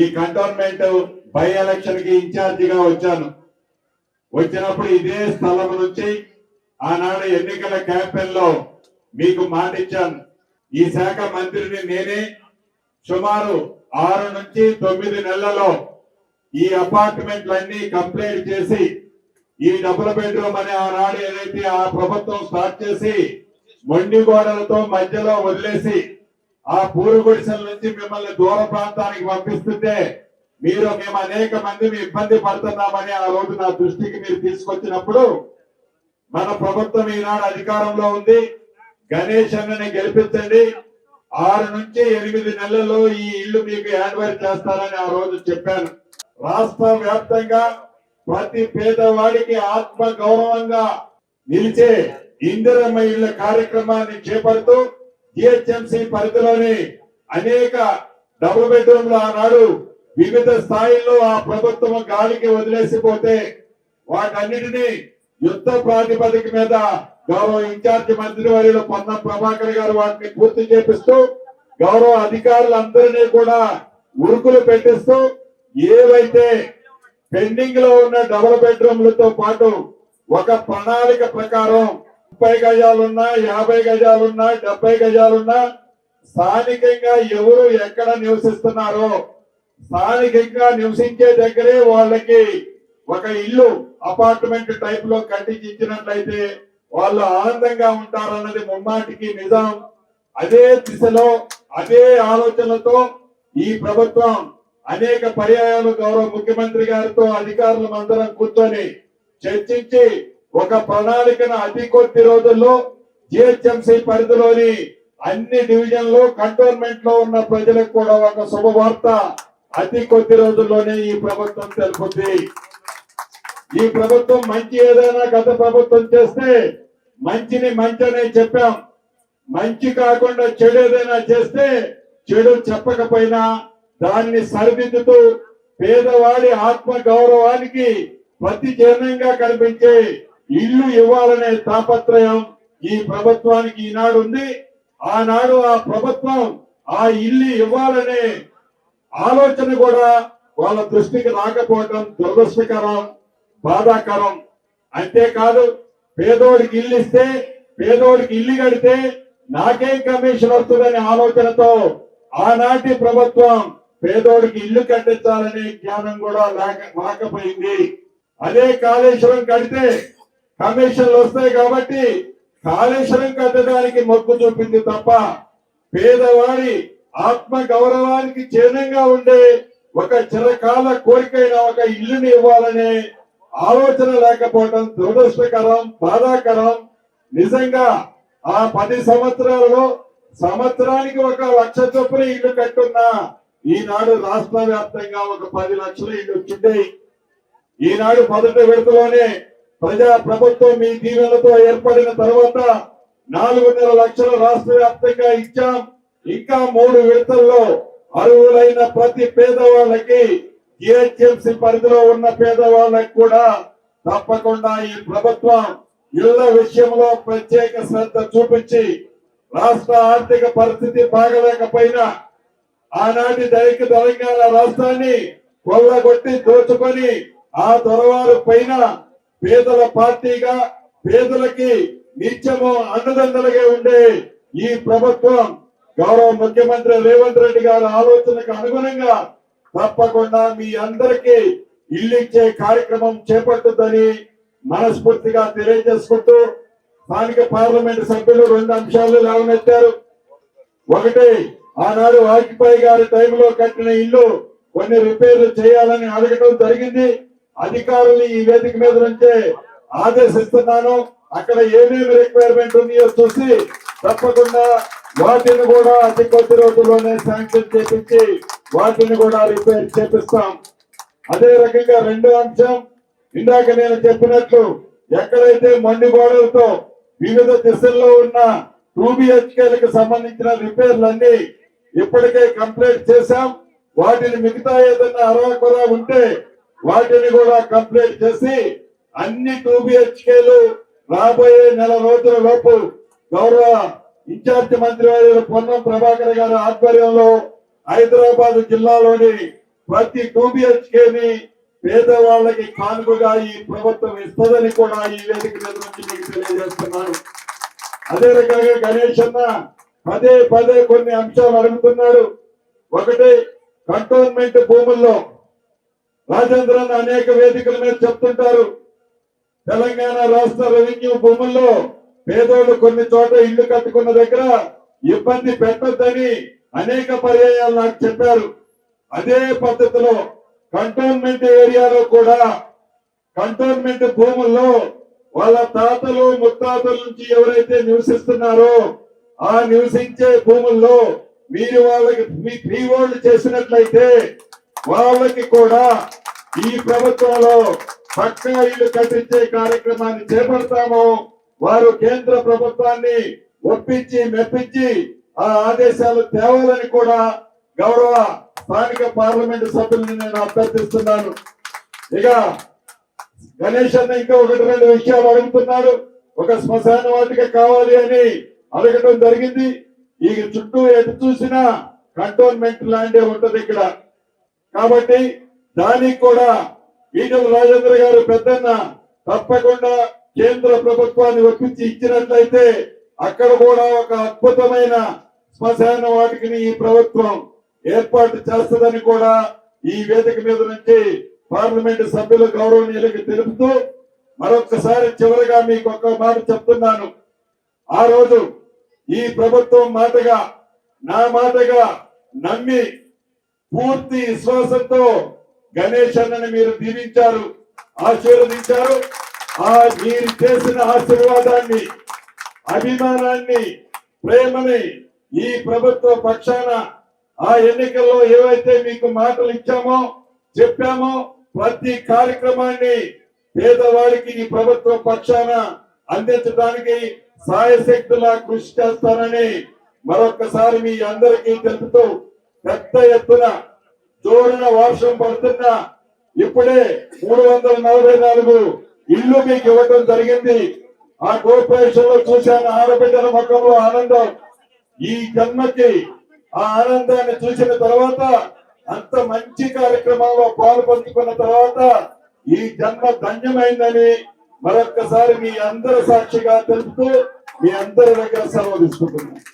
ఈ cantonment by ఎలక్షన్కి ఇన్ఛార్జిగా వచ్చాను. వచ్చినప్పుడు ఇదే స్థలం నుంచి ఆనాడు ఎన్నికల క్యాంపెయిన్లో మీకు మాట ఇచ్చాను. ఈ శాఖ మంత్రిని నేనే సుమారు ఆరు నుంచి తొమ్మిది నెలలలో ఈ అపార్ట్మెంట్లన్నీ కంప్లీట్ చేసి ఈ డబుల్ బెడ్రూమ్ అనే ఆనాడు ఏదైతే ఆ ప్రభుత్వం స్టార్ట్ చేసి మొండి గోడలతో మధ్యలో వదిలేసి ఆ పూరుగుడిసెల నుంచి మిమ్మల్ని దూర ప్రాంతానికి పంపిస్తుంటే మీరు మేము అనేక మంది ఇబ్బంది పడుతున్నామని ఆ రోజు నా దృష్టికి మీరు తీసుకొచ్చినప్పుడు మన ప్రభుత్వం ఈనాడు అధికారంలో ఉంది. గణేష్ అన్నని గెలిపించండి. ఆరు నుంచి ఎనిమిది నెలల్లో ఈ ఇల్లు మీకు హ్యాండ్ చేస్తారని ఆ రోజు చెప్పాను. రాష్ట్ర వ్యాప్తంగా ప్రతి పేదవాడికి ఆత్మ గౌరవంగా నిలిచే ఇందిరమ్మ ఇళ్ళ కార్యక్రమాన్ని చేపడుతూ జిహెచ్ఎంసీ పరిధిలోని అనేక డబుల్ బెడ్రూమ్లు ఆనాడు వివిధ స్థాయిల్లో ఆ ప్రభుత్వం గాలికి వదిలేసిపోతే వాటన్నిటినీ యుద్ధ ప్రాతిపదిక మీద గౌరవ ఇన్ఛార్జి మంత్రి వర్యులు పొన్న ప్రభాకర్ గారు వాటిని పూర్తి చేపిస్తూ గౌరవ అధికారులందరినీ కూడా ఉరుకులు పెట్టిస్తూ ఏవైతే పెండింగ్లో ఉన్న డబుల్ బెడ్రూమ్లతో పాటు ఒక ప్రణాళిక ప్రకారం ముప్పై గజాలున్నా యాభై గజాలున్నా డెబ్బై గజాలున్నా స్థానికంగా ఎవరు ఎక్కడ నివసిస్తున్నారో స్థానికంగా నివసించే దగ్గరే వాళ్ళకి ఒక ఇల్లు అపార్ట్మెంట్ టైప్లో కట్టించినట్లయితే వాళ్ళు ఆనందంగా ఉంటారన్నది ముమ్మాటికి నిజం. అదే దిశలో అదే ఆలోచనలతో ఈ ప్రభుత్వం అనేక పర్యాయాలు గౌరవ ముఖ్యమంత్రి గారితో అధికారులు అందరం కూర్చొని చర్చించి ఒక ప్రణాళికను అతి కొద్ది రోజుల్లో జిహెచ్ఎంసీ పరిధిలోని అన్ని డివిజన్లు కంటోన్మెంట్లో ఉన్న ప్రజలకు కూడా ఒక శుభవార్త అతి కొద్ది రోజుల్లోనే ఈ ప్రభుత్వం తెలుపుద్ది. ఈ ప్రభుత్వం మంచి ఏదైనా గత ప్రభుత్వం చేస్తే మంచిని మంచి చెప్పాం. మంచి కాకుండా చెడు ఏదైనా చేస్తే చెడు చెప్పకపోయినా దాన్ని సరిదిద్దుతూ పేదవాడి ఆత్మ గౌరవానికి ప్రతి చిహ్నంగా కనిపించే ఇల్లు ఇవ్వాలనే తాపత్రయం ఈ ప్రభుత్వానికి ఈనాడు ఉంది. ఆనాడు ఆ ప్రభుత్వం ఆ ఇల్లు ఇవ్వాలనే ఆలోచన కూడా వాళ్ళ దృష్టికి రాకపోవటం దురదృష్టకరం బాధాకరం. అంతేకాదు పేదోడికి ఇల్లు ఇస్తే పేదోడికి ఇల్లు కడితే నాకేం కమిషన్ వస్తుందనే ఆలోచనతో ఆనాటి ప్రభుత్వం పేదోడికి ఇల్లు కట్టించాలనే జ్ఞానం కూడా లేక రాకపోయింది. అదే కాళేశ్వరం కడితే కమిషన్లు వస్తాయి కాబట్టి కాళేశ్వరం కట్టడానికి మొక్కు చూపింది తప్ప పేదవాడి ఆత్మ గౌరవానికి చిహ్నంగా ఉండే ఒక చిరకాల కోరికైన ఒక ఇల్లుని ఇవ్వాలనే ఆలోచన లేకపోవడం దురదృష్టకరం బాధాకరం. నిజంగా ఆ పది సంవత్సరాలలో సంవత్సరానికి ఒక లక్ష చొప్పున ఇల్లు కట్టున్నా ఈనాడు రాష్ట్ర వ్యాప్తంగా ఒక పది లక్షల ఇల్లు వచ్చింటాయి ఈనాడు మొదటి విడతలోనే ప్రజా ప్రభుత్వం మీ దీవెనతో ఏర్పడిన తర్వాత నాలుగున్నర లక్షల రాష్ట్ర వ్యాప్తంగా ఇచ్చాం. ఇంకా మూడు విడతల్లో అర్హులైన ప్రతి పేదవాళ్ళకి జిహెచ్ఎంసి పరిధిలో ఉన్న పేదవాళ్ళకి కూడా తప్పకుండా ఈ ప్రభుత్వం ఇళ్ళ విషయంలో ప్రత్యేక శ్రద్ధ చూపించి రాష్ట్ర ఆర్థిక పరిస్థితి బాగలేకపోయినా ఆనాటి దైక తెలంగాణ రాష్ట్రాన్ని కొల్లగొట్టి దోచుకొని ఆ దొరవారు పైన పేదల పార్టీగా పేదలకి నిత్యము అండదండలుగా ఉండే ఈ ప్రభుత్వం గౌరవ ముఖ్యమంత్రి రేవంత్ రెడ్డి గారి ఆలోచనకు అనుగుణంగా తప్పకుండా మీ అందరికీ ఇల్లు ఇచ్చే కార్యక్రమం చేపట్టుదని మనస్ఫూర్తిగా తెలియజేసుకుంటూ స్థానిక పార్లమెంట్ సభ్యులు రెండు అంశాలు లేవనెత్తారు. ఒకటి ఆనాడు వాజ్పేయి గారి టైంలో కట్టిన ఇల్లు కొన్ని రిపేర్లు చేయాలని అడగడం జరిగింది. అధికారులు ఈ వేదిక మీద నుంచే ఆదేశిస్తున్నాను. అక్కడ ఏమేమి రిక్వైర్మెంట్ ఉన్నాయో చూసి తప్పకుండా వాటిని కూడా అతి కొద్ది రోజుల్లోనే శాంక్షన్ చేపించి వాటిని కూడా రిపేర్ చేపిస్తాం. అదే రకంగా రెండో అంశం ఇందాక నేను చెప్పినట్లు ఎక్కడైతే మండి గోడలతో వివిధ దిశల్లో ఉన్న టూ బిహెచ్కేలకు సంబంధించిన రిపేర్లన్నీ ఇప్పటికే కంప్లీట్ చేశాం. వాటిని మిగతా ఏదైనా అరాకొర ఉంటే వాటిని కూడా కంప్లీట్ చేసి అన్ని టూ బిహెచ్కేలు రాబోయే నెల రోజుల లోపు గౌరవ ఇన్ఛార్జి మంత్రి వారి పొన్నం ప్రభాకర్ గారి ఆధ్వర్యంలో హైదరాబాద్ జిల్లాలోని ప్రతి టూ బిహెచ్కేని పేదవాళ్ళకి కానుకగా ఈ ప్రభుత్వం ఇస్తుందని కూడా ఈ వేదిక మీద నుంచి మీకు తెలియజేస్తున్నాను. అదే రకంగా గణేష్ అన్న పదే పదే కొన్ని అంశాలు అడుగుతున్నాడు. ఒకటి కంటోన్మెంట్ భూముల్లో రాజేంద్రన్ అనేక వేదికల మీద చెప్తుంటారు. తెలంగాణ రాష్ట్ర రెవెన్యూ భూముల్లో పేదోళ్ళు కొన్ని చోట ఇల్లు కట్టుకున్న దగ్గర ఇబ్బంది పెట్టొద్దని అనేక పర్యాయాలు నాకు చెప్పారు. అదే పద్ధతిలో కంటోన్మెంట్ ఏరియాలో కూడా కంటోన్మెంట్ భూముల్లో వాళ్ళ తాతలు ముత్తాతల నుంచి ఎవరైతే నివసిస్తున్నారో ఆ నివసించే భూముల్లో మీరు వాళ్ళకి మీ ఫ్రీ హోల్డ్ చేసినట్లయితే వాళ్ళకి కూడా ఈ ప్రభుత్వంలో పక్కా ఇల్లు కట్టించే కార్యక్రమాన్ని చేపడతాము. వారు కేంద్ర ప్రభుత్వాన్ని ఒప్పించి మెప్పించి ఆ ఆదేశాలు తేవాలని కూడా గౌరవ స్థానిక పార్లమెంటు సభ్యులను నేను అభ్యర్థిస్తున్నాను. ఇక గణేష్ అన్న ఇంకా ఒకటి రెండు విషయాలు అడుగుతున్నాడు ఒక శ్మశాన వాటిక కావాలి అని అడగడం జరిగింది. ఈ చుట్టూ ఎటు చూసినా కంటోన్మెంట్ లాంటి ఉంటది ఇక్కడ. కాబట్టి దానికి కూడా ఈటల రాజేంద్ర గారు పెద్దన్న తప్పకుండా కేంద్ర ప్రభుత్వాన్ని ఒప్పించి ఇచ్చినట్లయితే అక్కడ కూడా ఒక అద్భుతమైన శ్మశాన వాటికిని ఈ ప్రభుత్వం ఏర్పాటు చేస్తుందని కూడా ఈ వేదిక మీద నుంచి పార్లమెంట్ సభ్యులు గౌరవనీయులకు తెలుపుతూ మరొకసారి చివరిగా మీకు ఒక మాట చెప్తున్నాను. ఆ రోజు ఈ ప్రభుత్వం మాటగా నా మాటగా నమ్మి పూర్తి విశ్వాసంతో గణేష్ అన్నని మీరు దీవించారు ఆశీర్వదించారు. ఆ మీరు చేసిన ఆశీర్వాదాన్ని అభిమానాన్ని ప్రేమని ఈ ప్రభుత్వ పక్షాన ఆ ఎన్నికల్లో ఏవైతే మీకు మాటలు ఇచ్చామో చెప్పామో ప్రతి కార్యక్రమాన్ని పేదవాడికి ఈ ప్రభుత్వ పక్షాన అందించడానికి సాయశక్తులా కృషి చేస్తానని మరొకసారి మీ అందరికీ తెలుపుతూ పెద్ద ఎత్తున జోరున వర్షం పడుతున్నా ఇప్పుడే మూడు వందల నలభై నాలుగు ఇల్లు మీకు ఇవ్వడం జరిగింది. ఆ కార్పొరేషన్లో చూశాను ఆడబిడ్డల ముఖంలో ఆనందం. ఈ జన్మకి ఆ ఆనందాన్ని చూసిన తర్వాత అంత మంచి కార్యక్రమంలో పాలు పంచుకున్న తర్వాత ఈ జన్మ ధన్యమైందని మరొక్కసారి మీ అందరి సాక్షిగా తెలుపుతూ మీ అందరి దగ్గర సెలవు తీసుకుంటున్నాను.